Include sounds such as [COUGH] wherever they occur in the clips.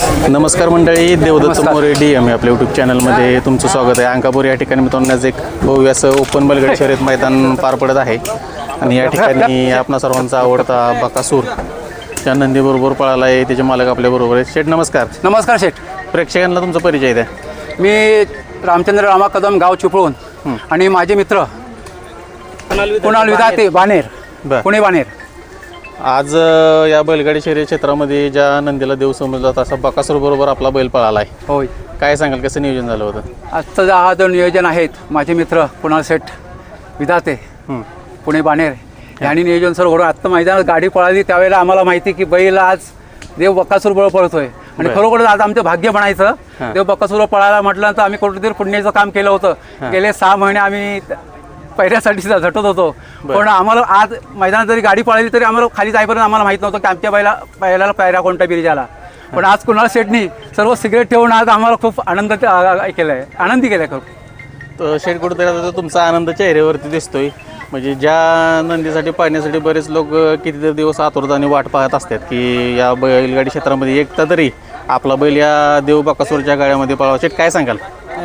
नमस्कार मंडळी Devdatta More D M आपल्या यूट्यूब चॅनलमध्ये तुमचं स्वागत आहे. अंकापूर या ठिकाणी मित्रांनो आज एक भव्य असं ओपन बलगडी [LAUGHS] शर्यत मैदान पार पडत आहे. आणि या ठिकाणी आपणा सर्वांचा आवडता बकासूर त्या नंदीबरोबर पळाला आहे. त्याचे मालक आपल्याबरोबर आहेत. शेठ नमस्कार. नमस्कार शेठ. प्रेक्षकांना तुमचा परिचय द्या. मी रामचंद्र रामा कदम गाव चिपळूण आणि माझे मित्र कुणाल विधाते बानेर. बर. पुणे बानेर. आज या बैलगाडी शर्यत क्षेत्रामध्ये ज्या नंदीला देव समजला तसा बकासूर बरोबर आपला बैल पळाला आहे होय. काय सांगाल कसं नियोजन झालं होतं? आजचं जे हा जो नियोजन आहेत माझे मित्र कुणाल शेठ विधाते. पुणे बानेर यांनी नियोजन सर्व घडून आत्ता मैदानात गाडी पळाली. त्यावेळेला आम्हाला माहिती की बैल आज देव बक्कासूर बळ पळतोय. आणि बर. खरोखर आज आमचं भाग्य म्हणायचं. देव बक्कासूर पळायला म्हटल्यानंतर आम्ही कुठेतरी पुण्याचं काम केलं होतं. गेले सहा महिने आम्ही सुद्धा झटत होतो. बर. पण आम्हाला आज मैदानात जरी गाडी पळाली तरी आम्हाला खाली जाईपर्यंत आम्हाला माहीत नव्हतं की आमच्या बैला पहिल्याला पायऱ्या कोणत्या बिरिजाला पण आज कुणाल शेटनी सर्व सिगरेट ठेवून आज आम्हाला खूप आनंद केलं आहे आनंदी केलं आहे खूप. तर शेड कुठेतरी आता तुमचा आनंद चेहऱ्यावरती दिसतोय. म्हणजे ज्या नंदीसाठी पाहण्यासाठी बरेच लोक कितीतरी दिवस आतुरताने वाट पाहत असतात की या बैलगाडी क्षेत्रामध्ये एकटा तरी आपला बैल या देव बकासूरच्या गाड्यामध्ये पळावा. शेट काय सांगाल?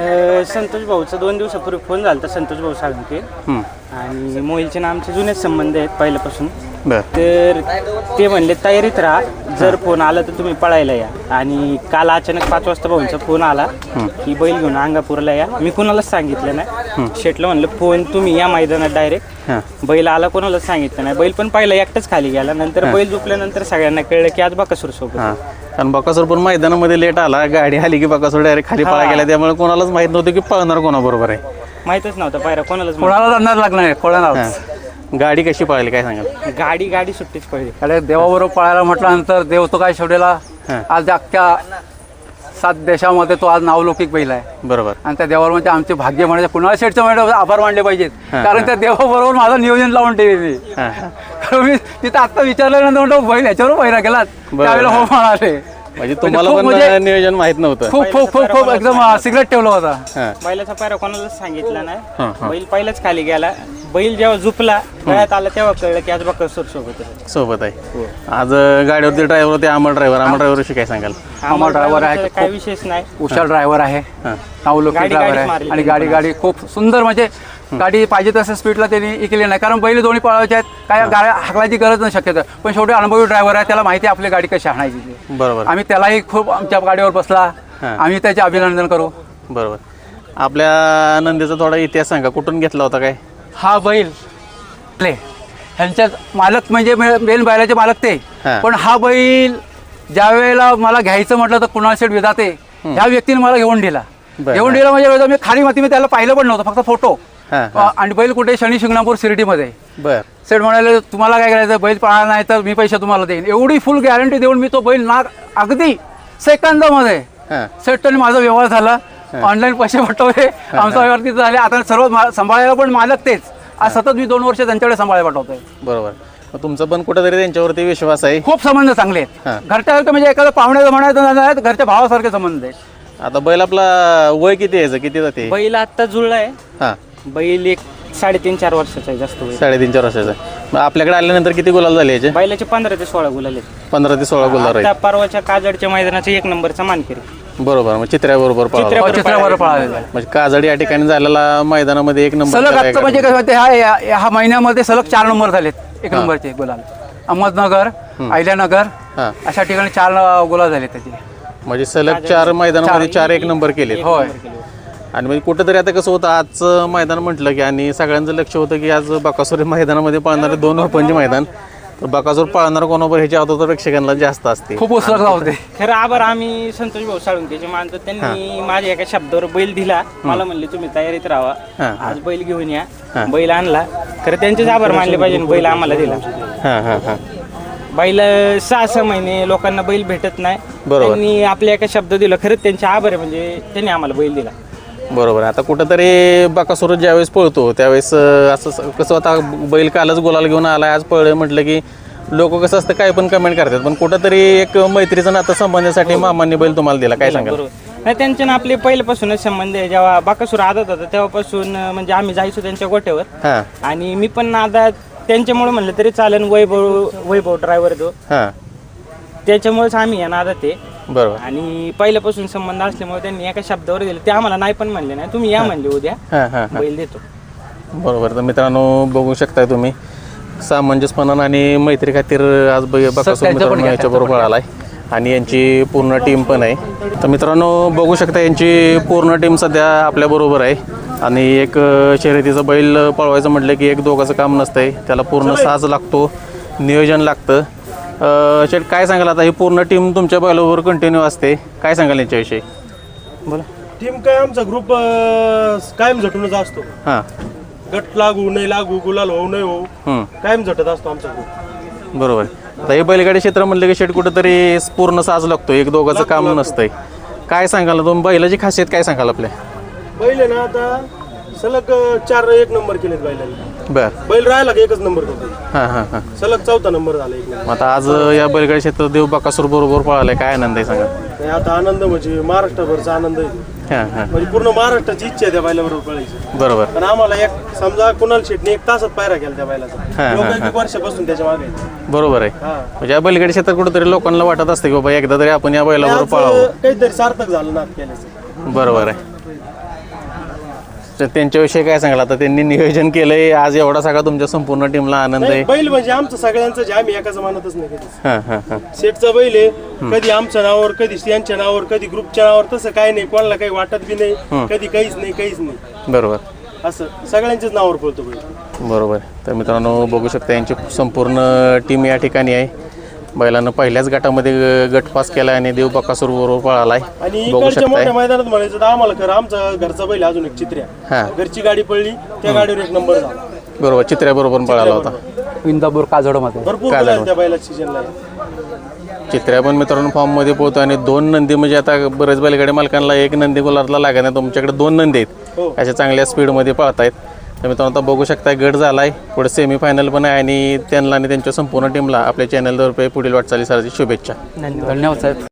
अ, संतोष भाऊचा दोन दिवसापूर्वी फोन झाला होता संतोष भाऊ साळुंके. हं, आणि मोहिलचे ना आमचे जुनेच संबंध आहेत पहिल्यापासून. बर. तर ते म्हणले तयारीत राहा. जर फोन आला तर तुम्ही पळायला या. आणि काल अचानक पाच वाजता भाऊंचा फोन आला की बैल घेऊन अंगापूरला या. मी कोणालाच सांगितलं नाही. शेटलं म्हणलं फोन तुम्ही या मैदानात डायरेक्ट. हां. बैल आला कोणालाच सांगितलं नाही. बैल पण पहिला एकटाच खाली गेला. नंतर बैल झोपल्यानंतर सगळ्यांना कळलं की आज बकासूर सोबत हां. कारण बकासूर पण मैदानामध्ये लेट आला. गाडी आली की बकासूर डायरेक्ट खाली पळा. गेला. त्यामुळे कोणालाच माहीत नव्हतं की पळणार कोणाबरोबर आहे. माहीतच नव्हतं पायरा कोणालाच माहीत कोणाला अंदाज लागणार नाही कोणाला हां. गाडी कशी पळाली काय सांगाल? नव्हतं. गाडी गाडी सुट्टीच पडली अरे देवाबरोबर पळायला म्हटल्यानंतर देव तो काय शेवटेला हां. आज अख्ख्या सात देशामध्ये तो आज नावलौकिक बैल आहे. बरोबर. आणि त्या देवावर म्हणजे आमचे भाग्य म्हणायचे कुणाला शेठचं म्हणजे आभार मानले पाहिजेत. कारण. त्या देवाबरोबर माझं नियोजन लावून ठेवले मी हां. मी तिथं आत्ता विचारल्यानंतर म्हणतो बैल याच्यावर पहिला गेलात. बरं. त्यावेळेला हो म्हणाले. म्हणजे तुम्हाला खूप पण म्हणजे- नियोजन माहीत नव्हतं. खूप खूप खूप खूप एकदम सिगरेट ठेवला होता. हां. बैलाचा पायरा कोणालाच सांगितला हां, नाही. हां. बैल पहिलाच खाली गेला. बैल जेव्हा झुपला गळ्यात आला तेव्हा कळलं की आज बकासूर सोबत आहे. सोबत आहे. आज अ, गाडीवरती ड्रायव्हर होते अमर ड्रायव्हर अमर ड्रायव्हरशी काय सांगाल? आम्हा driver आहे. चा काही विशेष नाही. हुशार ड्रायव्हर आहे. हां. गाडी- ड्रायव्हर आहे. मारली आणि गाडी गाडी खूप सुंदर म्हणजे गाडी पाहिजे तसं स्पीडला त्यांनी इकली नाही. कारण बैल दोन्ही पळवायचे आहेत. काय गाड्या हाकलायची गरज नाही शक्यता. पण शेवटी अनुभवी ड्रायव्हर आहे त्याला माहिती आहे आपली गाडी कशी आणायची. बरोबर. आम्ही त्यालाही खूप आमच्या गाडीवर बसला. आम्ही त्याचे अभिनंदन करू. बरोबर. आपल्या नंदीचा थोडा इतिहास सांगा. कुठून घेतला होता काय? हा बैल. प्ले ह्यांच्यात मालक म्हणजे मेन बैलाचे मालक ते. पण हा बैल ज्या वेळेला मला घ्यायचं म्हटलं तर कुणाल शेठ विधाते. ह्या व्यक्तीने मला घेऊन दिला. घेऊन दिला म्हणजे मी खाली माती मी त्याला पाहिलं पण नव्हतं फक्त फोटो आणि बैल कुठे? शनी शिंगणापूर शिर्डीमध्ये. बर. सेठ म्हणाले तुम्हाला काय करायचं? बैल पळाला नाही तर मी पैसे तुम्हाला देईन. एवढी फुल गॅरंटी देऊन मी तो बैल नाग अगदी सेकंदामध्ये हां. सेटने माझा व्यवहार झाला. ऑनलाईन पैसे पाठवले. आमचा व्यवहार तिथं झाले. आता सर्व मा- सांभाळायला पण मालक तेच. आज सतत मी दोन वर्ष त्यांच्याकडे सांभाळायला पाठवतोय. बरोबर. तुमचा पण कुठेतरी त्यांच्यावरती विश्वास आहे. खूप संबंध चांगले हां. आहेत घरच्या म्हणजे एखादा पाहुण्याचं म्हणायचं घरच्या भावासारखे संबंध आहेत. आता बैल आपला वय किती यायचं किती जाते? बैल आत्ता जुळलाय. हां. बैल एक साडेतीन चार वर्षाचा आहे जास्त बैल. साडेतीन चार वर्षाचा मग आपल्याकडे आल्यानंतर किती गुलाल झाले याचे? बैलाचे पंधरा ते सोळा गुलाले पंधरा ते सोळा गुलाल आता राहील परवाच्या काजडच्या मैदानाचा एक नंबरचा मानकरी. बरोबर मग चित्र्याबरोबर पळाला. चित्र्या- हो, चित्रावर पळालेला आहे. म्हणजे काजडी या ठिकाणी झालेला मैदानामध्ये एक नंबर सलग केला आजचं एका- म्हणजे कसं माहिती आहे, ह्या ह्या महिन्यामध्ये सलग चार नंबर झालेत एक नंबरचे गुलाल. अहमदनगर अहिल्यानगर हां. अशा ठिकाणी चार अं, गुलाल झाले त्याचे. म्हणजे सलग चार मैदानामध्ये चार एक नंबर केले होय आणि म्हणजे कुठेतरी आता कसं होतं आजचं मैदान म्हटलं की आणि सगळ्यांचं लक्ष होतं की आज बकासूर मैदानामध्ये पळणारे दोन ओपनचे मैदान. तर बकासूर पळणार कोणावर ह्याची आता प्रेक्षकांना जास्त असते. खूप उत्सुक होते खरं आभार आम्ही संतोष भाऊ साळुंकेचे मानतो त्यांनी माझ्या एका शब्दावर बैल दिला. मला म्हणले तुम्ही तयारीत राहा. हां. आज बैल घेऊन या. बैल आणला. खरं त्यांचेच आभार मानले पाहिजे बैल आम्हाला दिला. हां हां हां. बैल सहा सहा महिने लोकांना बैल भेटत नाही. बरोबर. त्यांनी आपल्या एका शब्द दिला. खरंच त्यांचे आभार आहे म्हणजे त्यांनी आम्हाला बैल दिला. बरोबर. आता कुठंतरी बकासूर ज्यावेळेस पळतो त्यावेळेस असं कसं आता बैल कालच गुलाल घेऊन आलाय आज पळलं म्हटलं की लोक कसं असतं काय पण कमेंट करतात. पण कुठंतरी एक मैत्रीचं नातं संबंधासाठी मामांनी बैल तुम्हाला दिला. काय बरोबर. नाही त्यांचे ना आपले पहिल्यापासूनच संबंध आहे. जेव्हा बाकासूर आदत होता तेव्हापासून म्हणजे आम्ही जायचो त्यांच्या गोट्यावर आणि मी पण नादात त्यांच्यामुळे म्हणलं तरी चालेल वैभव वैभव ड्रायव्हर तो हां. त्याच्यामुळेच आम्ही या नादात आहे बरोबर. आणि पहिल्यापासून संबंध असल्यामुळे त्यांनी एका शब्दावर दिले. ते आम्हाला नाही पण म्हणले नाही तुम्ही या म्हणले उद्या. हां हां हां. बैल देतो. बरोबर. तर मित्रांनो बघू शकताय तुम्ही. सामंजस्यपणानं आणि मैत्री खातीर आज ब- बकासूर त्यांचं पण मित्रांनो घ्या, याच्याबरोबर आलाय आणि यांची पूर्ण टीम पण आहे. तर मित्रांनो बघू शकता यांची पूर्ण टीम सध्या आपल्याबरोबर आहे. आणि एक अ, शर्यतीचं बैल पळवायचं म्हटलं की एक दोघाचं काम नसतंय. त्याला पूर्ण साज लागतो. नियोजन लागतं. शेठ काय सांगाल आता? ही पूर्ण टीम तुमच्या बैलाबरोबर कंटिन्यू असते. काय सांगाल यांच्याविषयी? बोला. टीम काय आमचा ग्रुप कायम झटूनच असतो. हां. गट लागू नाही लागू गुलाल होऊ नाही होऊ हं. कायम झटत असतो आमचा ग्रुप बरोबर. आता हे बैलगाडी क्षेत्र म्हणलं की शेट कुठंतरी पूर्ण साज लागतो एक दोघाचं काम नसतंय. काय सांगाल? तुम्ही बैलाची खासियत काय सांगाल आपल्या? बैल आहे ना आता सलग अं, चार एक नंबर केलेत बैलांनी. बर. बैल राहिला की एकच नंबर करतो? हां हां हां. सलग चौथा नंबर झाला एक नंबर मग आता आज या बैलगाडी क्षेत्रात देव बकासूर बरोबर पळालाय काय आनंद आहे सांगा? आता आनंद म्हणजे महाराष्ट्रभरचा आनंद आहे. हां हां. म्हणजे पूर्ण महाराष्ट्राची इच्छा आहे त्या बैलाबरोबर पळायची. बरोबर. पण आम्हाला एक समजा कुणाल शेटने एक तासात पायरा केला त्या बैलाचा. हा, लोक एक वर्षापासून त्याच्यामागे आहेत. बरोबर आहे. हा. म्हणजे या बैलगाडी क्षेत्रात कुठेतरी लोकांना वाटत असते की बाबा एकदा तरी आपण या बैलाबरोबर आज, पळावं. काहीतरी सार्थक झालं ना केल्याचं. बरोबर आहे. तर त्यांच्याविषयी काय सांगाल? आता त्यांनी नियोजन केलंय आज एवढा सगळा तुमच्या संपूर्ण टीमला आनंद आहे. नाही, बैल म्हणजे आमचं सगळ्यांचं जे आम्ही एकाच मानतच नाही कधीच. हां हां हां. सेटचा बैल आहे कधी आमच्या नावावर कधी यांच्या नावावर कधी ग्रुपच्या नावावर तसं काही नाही कोणाला काही वाटत बी नाही कधी काहीच नाही काहीच नाही. बरोबर. असं सगळ्यांच्याच नावावर पळतो बैल. बरोबर. तर मित्रांनो बघू शकता यांची संपूर्ण टीम या ठिकाणी आहे. बैलानं पहिल्याच गटामध्ये ग- गट पास केला आणि देव बकासूर बरोबर पळालाय. आणि बघू इकडच्या शकताय. मोठ्या मैदानात म्हणायचं तर आम्हाला खरं आमचा घरचा बैल अजून एक चित्र्या. हां. घरची गाडी पडली त्या गाडीवर एक नंबर झाला. बरोबर चित्र्याबरोबर पळाला होता. इंदापूर काजोडमध्ये. भरपूर काय बैल आहेत? त्या सीजनला. चित्र्या पण मित्रांनो फॉर्ममध्ये पोहतो आणि दोन नंदी म्हणजे आता बरेच बैलगाडी मालकांना एक नंदी गुलाबला लागत नाही तुमच्याकडे दोन नंदी आहेत. हो. अशा चांगल्या स्पीडमध्ये पळतायत. तर मित्रांनो आता बघू शकता गट आहे पुढे सेमीफायनल पण आहे आणि त्यांना आणि त्यांच्या संपूर्ण टीमला आपल्या चॅनलतर्फे पुढील वाटचालीसाठी शुभेच्छा. धन्यवाद. साहेब